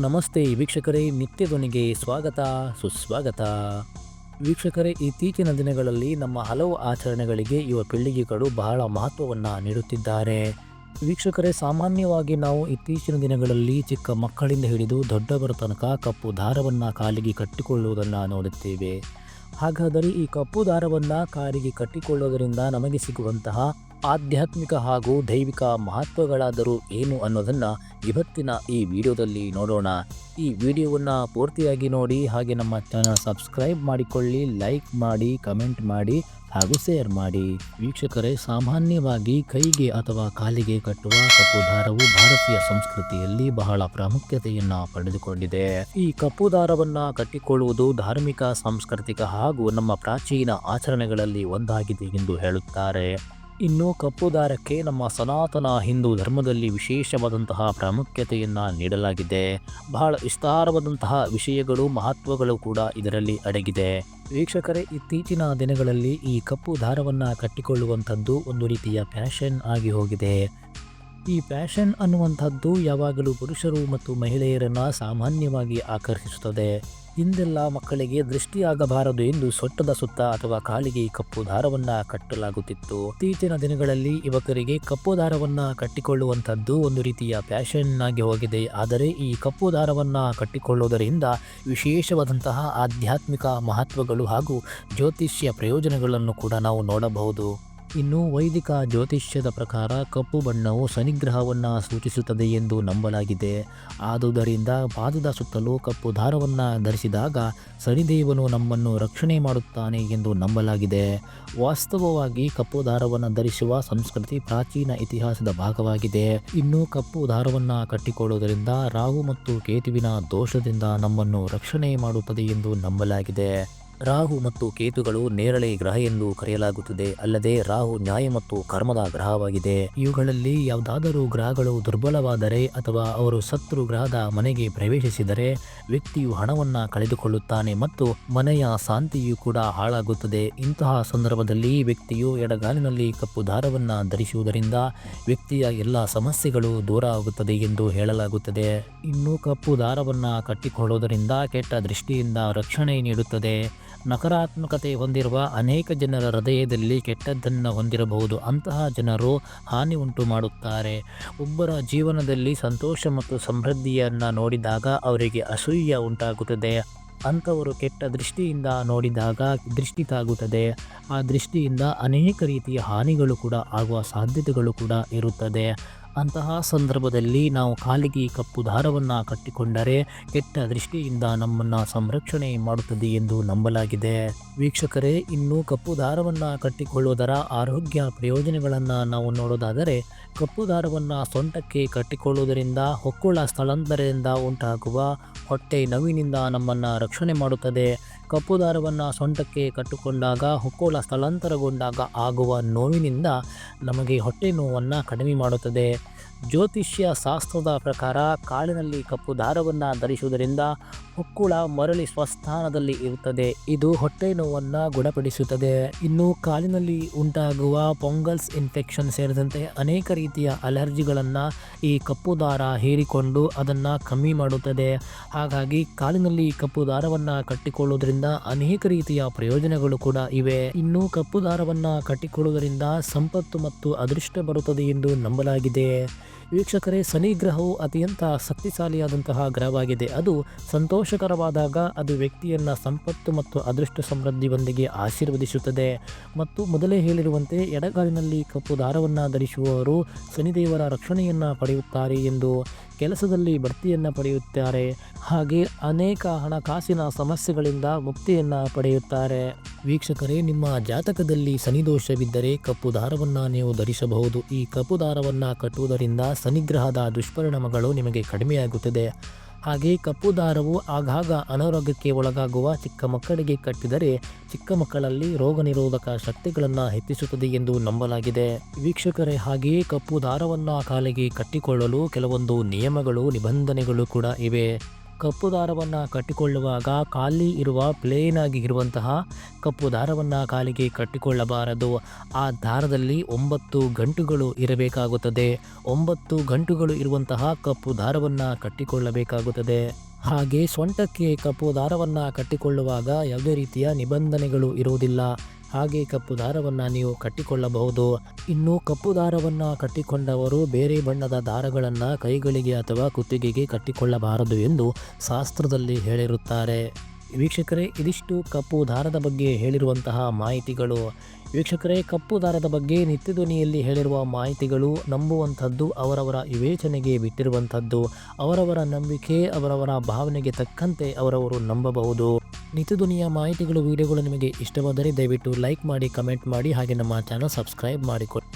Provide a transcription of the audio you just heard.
ನಮಸ್ತೆ ವೀಕ್ಷಕರೇ ನಿತ್ಯ ಧ್ವನಿಗೆ ಸ್ವಾಗತ, ಸುಸ್ವಾಗತ. ವೀಕ್ಷಕರೇ, ಇತ್ತೀಚಿನ ದಿನಗಳಲ್ಲಿ ನಮ್ಮ ಹಲವು ಆಚರಣೆಗಳಿಗೆ ಯುವ ಪೀಳಿಗೆಗಳು ಬಹಳ ಮಹತ್ವವನ್ನು ನೀಡುತ್ತಿದ್ದಾರೆ. ವೀಕ್ಷಕರೇ, ಸಾಮಾನ್ಯವಾಗಿ ನಾವು ಇತ್ತೀಚಿನ ದಿನಗಳಲ್ಲಿ ಚಿಕ್ಕ ಮಕ್ಕಳಿಂದ ಹಿಡಿದು ದೊಡ್ಡವರ ತನಕ ಕಪ್ಪು ದಾರವನ್ನು ಕಾಲಿಗೆ ಕಟ್ಟಿಕೊಳ್ಳುವುದನ್ನು ನೋಡುತ್ತೇವೆ. ಹಾಗಾದರೆ ಈ ಕಪ್ಪು ದಾರವನ್ನು ಕಾಲಿಗೆ ಕಟ್ಟಿಕೊಳ್ಳುವುದರಿಂದ ನಮಗೆ ಸಿಗುವಂತಹ ಆಧ್ಯಾತ್ಮಿಕ ಹಾಗೂ ದೈವಿಕ ಮಹತ್ವಗಳಾದರೂ ಏನು ಅನ್ನೋದನ್ನು ಇವತ್ತಿನ ಈ ವಿಡಿಯೋದಲ್ಲಿ ನೋಡೋಣ. ಈ ವಿಡಿಯೋವನ್ನು ಪೂರ್ತಿಯಾಗಿ ನೋಡಿ, ಹಾಗೆ ನಮ್ಮ ಚಾನಲ್ ಸಬ್ಸ್ಕ್ರೈಬ್ ಮಾಡಿಕೊಳ್ಳಿ ಲೈಕ್ ಮಾಡಿ ಕಮೆಂಟ್ ಮಾಡಿ, ಹಾಗೂ ಶೇರ್ ಮಾಡಿ. ವೀಕ್ಷಕರೇ, ಸಾಮಾನ್ಯವಾಗಿ ಕೈಗೆ ಅಥವಾ ಕಾಲಿಗೆ ಕಟ್ಟುವ ಕಪ್ಪು ದಾರವು ಭಾರತೀಯ ಸಂಸ್ಕೃತಿಯಲ್ಲಿ ಬಹಳ ಪ್ರಾಮುಖ್ಯತೆಯನ್ನು ಪಡೆದುಕೊಂಡಿದೆ. ಈ ಕಪ್ಪು ದಾರವನ್ನ ಕಟ್ಟಿಕೊಳ್ಳುವುದು ಧಾರ್ಮಿಕ, ಸಾಂಸ್ಕೃತಿಕ ಹಾಗೂ ನಮ್ಮ ಪ್ರಾಚೀನ ಆಚರಣೆಗಳಲ್ಲಿ ಒಂದಾಗಿದೆ ಎಂದು ಹೇಳುತ್ತಾರೆ. ಇನ್ನು ಕಪ್ಪು ದಾರಕ್ಕೆ ನಮ್ಮ ಸನಾತನ ಹಿಂದೂ ಧರ್ಮದಲ್ಲಿ ವಿಶೇಷವಾದಂತಹ ಪ್ರಾಮುಖ್ಯತೆಯನ್ನು ನೀಡಲಾಗಿದೆ. ಬಹಳ ವಿಸ್ತಾರವಾದಂತಹ ವಿಷಯಗಳು, ಮಹತ್ವಗಳು ಕೂಡ ಇದರಲ್ಲಿ ಅಡಗಿದೆ. ವೀಕ್ಷಕರೇ, ಇತ್ತೀಚಿನ ದಿನಗಳಲ್ಲಿ ಈ ಕಪ್ಪು ದಾರವನ್ನು ಕಟ್ಟಿಕೊಳ್ಳುವಂಥದ್ದು ಒಂದು ರೀತಿಯ ಫ್ಯಾಷನ್ ಆಗಿ ಹೋಗಿದೆ. ಈ ಫ್ಯಾಷನ್ ಅನ್ನುವಂಥದ್ದು ಯಾವಾಗಲೂ ಪುರುಷರು ಮತ್ತು ಮಹಿಳೆಯರನ್ನು ಸಾಮಾನ್ಯವಾಗಿ ಆಕರ್ಷಿಸುತ್ತದೆ. ಹಿಂದೆಲ್ಲ ಮಕ್ಕಳಿಗೆ ದೃಷ್ಟಿಯಾಗಬಾರದು ಎಂದು ಸೊಟ್ಟದ ಸುತ್ತ ಅಥವಾ ಕಾಲಿಗೆ ಕಪ್ಪು ದಾರವನ್ನ ಕಟ್ಟಲಾಗುತ್ತಿತ್ತು. ಇತ್ತೀಚಿನ ದಿನಗಳಲ್ಲಿ ಯುವಕರಿಗೆ ಕಪ್ಪು ದಾರವನ್ನ ಕಟ್ಟಿಕೊಳ್ಳುವಂಥದ್ದು ಒಂದು ರೀತಿಯ ಫ್ಯಾಷನ್ ಆಗಿ ಹೋಗಿದೆ. ಆದರೆ ಈ ಕಪ್ಪು ದಾರವನ್ನ ಕಟ್ಟಿಕೊಳ್ಳುವುದರಿಂದ ವಿಶೇಷವಾದಂತಹ ಆಧ್ಯಾತ್ಮಿಕ ಮಹತ್ವಗಳು ಹಾಗೂ ಜ್ಯೋತಿಷ್ಯ ಪ್ರಯೋಜನಗಳನ್ನು ಕೂಡ ನಾವು ನೋಡಬಹುದು. ಇನ್ನು ವೈದಿಕ ಜ್ಯೋತಿಷ್ಯದ ಪ್ರಕಾರ ಕಪ್ಪು ಬಣ್ಣವು ಶನಿಗ್ರಹವನ್ನು ಸೂಚಿಸುತ್ತದೆ ಎಂದು ನಂಬಲಾಗಿದೆ. ಆದುದರಿಂದ ಪಾದದ ಸುತ್ತಲೂ ಕಪ್ಪು ದಾರವನ್ನು ಧರಿಸಿದಾಗ ಶನಿದೇವನು ನಮ್ಮನ್ನು ರಕ್ಷಣೆ ಮಾಡುತ್ತಾನೆ ಎಂದು ನಂಬಲಾಗಿದೆ. ವಾಸ್ತವವಾಗಿ ಕಪ್ಪು ದಾರವನ್ನು ಧರಿಸುವ ಸಂಸ್ಕೃತಿ ಪ್ರಾಚೀನ ಇತಿಹಾಸದ ಭಾಗವಾಗಿದೆ. ಇನ್ನು ಕಪ್ಪು ದಾರವನ್ನು ಕಟ್ಟಿಕೊಳ್ಳುವುದರಿಂದ ರಾಹು ಮತ್ತು ಕೇತುವಿನ ದೋಷದಿಂದ ನಮ್ಮನ್ನು ರಕ್ಷಣೆ ಮಾಡುತ್ತದೆ ಎಂದು ನಂಬಲಾಗಿದೆ. ರಾಹು ಮತ್ತು ಕೇತುಗಳು ನೇರಳೆ ಗ್ರಹ ಎಂದು ಕರೆಯಲಾಗುತ್ತದೆ. ಅಲ್ಲದೆ ರಾಹು ನ್ಯಾಯ ಮತ್ತು ಕರ್ಮದ ಗ್ರಹವಾಗಿದೆ. ಇವುಗಳಲ್ಲಿ ಯಾವುದಾದರೂ ಗ್ರಹಗಳು ದುರ್ಬಲವಾದರೆ ಅಥವಾ ಅವರು ಶತ್ರು ಗ್ರಹದ ಮನೆಗೆ ಪ್ರವೇಶಿಸಿದರೆ ವ್ಯಕ್ತಿಯು ಹಣವನ್ನು ಕಳೆದುಕೊಳ್ಳುತ್ತಾನೆ ಮತ್ತು ಮನೆಯ ಶಾಂತಿಯು ಕೂಡ ಹಾಳಾಗುತ್ತದೆ. ಇಂತಹ ಸಂದರ್ಭದಲ್ಲಿ ವ್ಯಕ್ತಿಯು ಎಡಗಾಲಿನಲ್ಲಿ ಕಪ್ಪು ದಾರವನ್ನು ಧರಿಸುವುದರಿಂದ ವ್ಯಕ್ತಿಯ ಎಲ್ಲ ಸಮಸ್ಯೆಗಳು ದೂರ ಆಗುತ್ತದೆ ಎಂದು ಹೇಳಲಾಗುತ್ತದೆ. ಇನ್ನು ಕಪ್ಪು ದಾರವನ್ನು ಕಟ್ಟಿಕೊಳ್ಳುವುದರಿಂದ ಕೆಟ್ಟ ದೃಷ್ಟಿಯಿಂದ ರಕ್ಷಣೆ ನೀಡುತ್ತದೆ. ನಕಾರಾತ್ಮಕತೆ ಹೊಂದಿರುವ ಅನೇಕ ಜನರ ಹೃದಯದಲ್ಲಿ ಕೆಟ್ಟದ್ದನ್ನು ಹೊಂದಿರಬಹುದು. ಅಂತಹ ಜನರು ಹಾನಿ ಉಂಟು ಮಾಡುತ್ತಾರೆ. ಒಬ್ಬರ ಜೀವನದಲ್ಲಿ ಸಂತೋಷ ಮತ್ತು ಸಮೃದ್ಧಿಯನ್ನು ನೋಡಿದಾಗ ಅವರಿಗೆ ಅಸೂಯ ಉಂಟಾಗುತ್ತದೆ. ಅಂಥವರು ಕೆಟ್ಟ ದೃಷ್ಟಿಯಿಂದ ನೋಡಿದಾಗ ದೃಷ್ಟಿ ತಾಗುತ್ತದೆ. ಆ ದೃಷ್ಟಿಯಿಂದ ಅನೇಕ ರೀತಿಯ ಹಾನಿಗಳು ಕೂಡ ಆಗುವ ಸಾಧ್ಯತೆಗಳು ಕೂಡ ಇರುತ್ತದೆ. ಅಂತಹ ಸಂದರ್ಭದಲ್ಲಿ ನಾವು ಕಾಲಿಗೆ ಕಪ್ಪು ದಾರವನ್ನು ಕಟ್ಟಿಕೊಂಡರೆ ಕೆಟ್ಟ ದೃಷ್ಟಿಯಿಂದ ನಮ್ಮನ್ನು ಸಂರಕ್ಷಣೆ ಮಾಡುತ್ತದೆ ಎಂದು ನಂಬಲಾಗಿದೆ. ವೀಕ್ಷಕರೇ, ಇನ್ನು ಕಪ್ಪು ದಾರವನ್ನು ಕಟ್ಟಿಕೊಳ್ಳುವುದರ ಆರೋಗ್ಯ ಪ್ರಯೋಜನಗಳನ್ನು ನಾವು ನೋಡೋದಾದರೆ, ಕಪ್ಪು ದಾರವನ್ನು ಸೊಂಟಕ್ಕೆ ಕಟ್ಟಿಕೊಳ್ಳುವುದರಿಂದ, ಹೊಕ್ಕುಳ ಸ್ಥಳಾಂತರದಿಂದ ಉಂಟಾಗುವ ಹೊಟ್ಟೆ ನೋವಿನಿಂದ ನಮ್ಮನ್ನು ರಕ್ಷಣೆ ಮಾಡುತ್ತದೆ. ಕಪ್ಪು ದಾರವನ್ನು ಸೊಂಟಕ್ಕೆ ಕಟ್ಟಿಕೊಂಡಾಗ ಹುಕ್ಕೋಲ ಸ್ಥಳಾಂತರಗೊಂಡಾಗ ಆಗುವ ನೋವಿನಿಂದ ನಮಗೆ ಹೊಟ್ಟೆ ನೋವನ್ನು ಕಡಿಮೆ ಮಾಡುತ್ತದೆ. ಜ್ಯೋತಿಷ್ಯ ಶಾಸ್ತ್ರದ ಪ್ರಕಾರ ಕಾಲಿನಲ್ಲಿ ಕಪ್ಪು ದಾರವನ್ನು ಧರಿಸುವುದರಿಂದ ಹುಕ್ಕುಳ ಮರಳಿ ಸ್ವಸ್ಥಾನದಲ್ಲಿ ಇರುತ್ತದೆ. ಇದು ಹೊಟ್ಟೆ ನೋವನ್ನು ಗುಣಪಡಿಸುತ್ತದೆ. ಇನ್ನು ಕಾಲಿನಲ್ಲಿ ಉಂಟಾಗುವ ಪೊಂಗಲ್ಸ್ ಇನ್ಫೆಕ್ಷನ್ ಸೇರಿದಂತೆ ಅನೇಕ ರೀತಿಯ ಅಲರ್ಜಿಗಳನ್ನು ಈ ಕಪ್ಪು ದಾರ ಹೀರಿಕೊಂಡು ಅದನ್ನು ಕಮ್ಮಿ ಮಾಡುತ್ತದೆ. ಹಾಗಾಗಿ ಕಾಲಿನಲ್ಲಿ ಕಪ್ಪು ದಾರವನ್ನು ಕಟ್ಟಿಕೊಳ್ಳುವುದರಿಂದ ಅನೇಕ ರೀತಿಯ ಪ್ರಯೋಜನಗಳು ಕೂಡ ಇವೆ. ಇನ್ನು ಕಪ್ಪು ದಾರವನ್ನು ಕಟ್ಟಿಕೊಳ್ಳುವುದರಿಂದ ಸಂಪತ್ತು ಮತ್ತು ಅದೃಷ್ಟ ಬರುತ್ತದೆ ಎಂದು ನಂಬಲಾಗಿದೆ. ವೀಕ್ಷಕರೇ ಶನಿ ಗ್ರಹವು ಅತ್ಯಂತ ಶಕ್ತಿಶಾಲಿಯಾದಂತಹ ಗ್ರಹವಾಗಿದೆ. ಅದು ಸಂತೋಷಕರವಾದಾಗ ಅದು ವ್ಯಕ್ತಿಯನ್ನು ಸಂಪತ್ತು ಮತ್ತು ಅದೃಷ್ಟ ಸಮೃದ್ಧಿಯೊಂದಿಗೆ ಆಶೀರ್ವದಿಸುತ್ತದೆ. ಮತ್ತು ಮೊದಲೇ ಹೇಳಿರುವಂತೆ, ಎಡಗಾಲಿನಲ್ಲಿ ಕಪ್ಪು ದಾರವನ್ನು ಧರಿಸುವವರು ಶನಿದೇವರ ರಕ್ಷಣೆಯನ್ನು ಪಡೆಯುತ್ತಾರೆ ಎಂದು ಕೆಲಸದಲ್ಲಿ ಬಡ್ತಿಯನ್ನು ಪಡೆಯುತ್ತಾರೆ. ಹಾಗೆ ಅನೇಕ ಹಣಕಾಸಿನ ಸಮಸ್ಯೆಗಳಿಂದ ಮುಕ್ತಿಯನ್ನು ಪಡೆಯುತ್ತಾರೆ. ವೀಕ್ಷಕರೇ, ನಿಮ್ಮ ಜಾತಕದಲ್ಲಿ ಸನಿದೋಷವಿದ್ದರೆ ಕಪ್ಪು ದಾರವನ್ನು ನೀವು ಧರಿಸಬಹುದು. ಈ ಕಪ್ಪು ದಾರವನ್ನು ಕಟ್ಟುವುದರಿಂದ ಶನಿಗ್ರಹದ ದುಷ್ಪರಿಣಾಮಗಳು ನಿಮಗೆ ಕಡಿಮೆಯಾಗುತ್ತದೆ. ಹಾಗೆ ಕಪ್ಪು ದಾರವು ಆಗಾಗ ಅನಾರೋಗ್ಯಕ್ಕೆ ಒಳಗಾಗುವ ಚಿಕ್ಕ ಮಕ್ಕಳಿಗೆ ಕಟ್ಟಿದರೆ ಚಿಕ್ಕ ಮಕ್ಕಳಲ್ಲಿ ರೋಗ ನಿರೋಧಕ ಶಕ್ತಿಗಳನ್ನು ಹೆಚ್ಚಿಸುತ್ತದೆ ಎಂದು ನಂಬಲಾಗಿದೆ. ವೀಕ್ಷಕರೇ, ಹಾಗೆಯೇ ಕಪ್ಪು ದಾರವನ್ನು ಕಾಲಿಗೆ ಕಟ್ಟಿಕೊಳ್ಳಲು ಕೆಲವೊಂದು ನಿಯಮಗಳು, ನಿಬಂಧನೆಗಳು ಕೂಡ ಇವೆ. ಕಪ್ಪು ದಾರವನ್ನು ಕಟ್ಟಿಕೊಳ್ಳುವಾಗ ಖಾಲಿ ಇರುವ ಪ್ಲೇನ್ ಆಗಿ ಇರುವಂತಹ ಕಪ್ಪು ದಾರವನ್ನು ಕಾಲಿಗೆ ಕಟ್ಟಿಕೊಳ್ಳಬಾರದು. ಆ ದಾರದಲ್ಲಿ ಒಂಬತ್ತು ಗಂಟುಗಳು ಇರಬೇಕಾಗುತ್ತದೆ. ಒಂಬತ್ತು ಗಂಟುಗಳು ಇರುವಂತಹ ಕಪ್ಪು ದಾರವನ್ನು ಕಟ್ಟಿಕೊಳ್ಳಬೇಕಾಗುತ್ತದೆ. ಹಾಗೆ ಸೊಂಟಕ್ಕೆ ಕಪ್ಪು ದಾರವನ್ನು ಕಟ್ಟಿಕೊಳ್ಳುವಾಗ ಯಾವುದೇ ರೀತಿಯ ನಿಬಂಧನೆಗಳು ಇರುವುದಿಲ್ಲ. ಹಾಗೆ ಕಪ್ಪು ದಾರವನ್ನು ನೀವು ಕಟ್ಟಿಕೊಳ್ಳಬಹುದು. ಇನ್ನು ಕಪ್ಪು ದಾರವನ್ನು ಕಟ್ಟಿಕೊಂಡವರು ಬೇರೆ ಬಣ್ಣದ ದಾರಗಳನ್ನು ಕೈಗಳಿಗೆ ಅಥವಾ ಕುತ್ತಿಗೆಗೆ ಕಟ್ಟಿಕೊಳ್ಳಬಾರದು ಎಂದು ಶಾಸ್ತ್ರದಲ್ಲಿ ಹೇಳಿರುತ್ತಾರೆ. ವೀಕ್ಷಕರೇ, ಇದಿಷ್ಟು ಕಪ್ಪು ದಾರದ ಬಗ್ಗೆ ಹೇಳಿರುವಂತಹ ಮಾಹಿತಿಗಳು. ವೀಕ್ಷಕರೇ ಕಪ್ಪು ದಾರದ ಬಗ್ಗೆ ನಿತ್ಯಧ್ವನಿಯಲ್ಲಿ ಹೇಳಿರುವ ಮಾಹಿತಿಗಳು ನಂಬುವಂಥದ್ದು ಅವರವರ ವಿವೇಚನೆಗೆ ಬಿಟ್ಟಿರುವಂಥದ್ದು. ಅವರವರ ನಂಬಿಕೆ, ಅವರವರ ಭಾವನೆಗೆ ತಕ್ಕಂತೆ ಅವರವರು ನಂಬಬಹುದು. ನಿತ್ಯಧ್ವನಿಯ ಮಾಹಿತಿಗಳು, ವಿಡಿಯೋಗಳು ನಿಮಗೆ ಇಷ್ಟವಾದರೆ ದಯವಿಟ್ಟು ಲೈಕ್ ಮಾಡಿ, ಕಮೆಂಟ್ ಮಾಡಿ, ಹಾಗೆ ನಮ್ಮ ಚಾನಲ್ ಸಬ್ಸ್ಕ್ರೈಬ್ ಮಾಡಿಕೊಡಿ.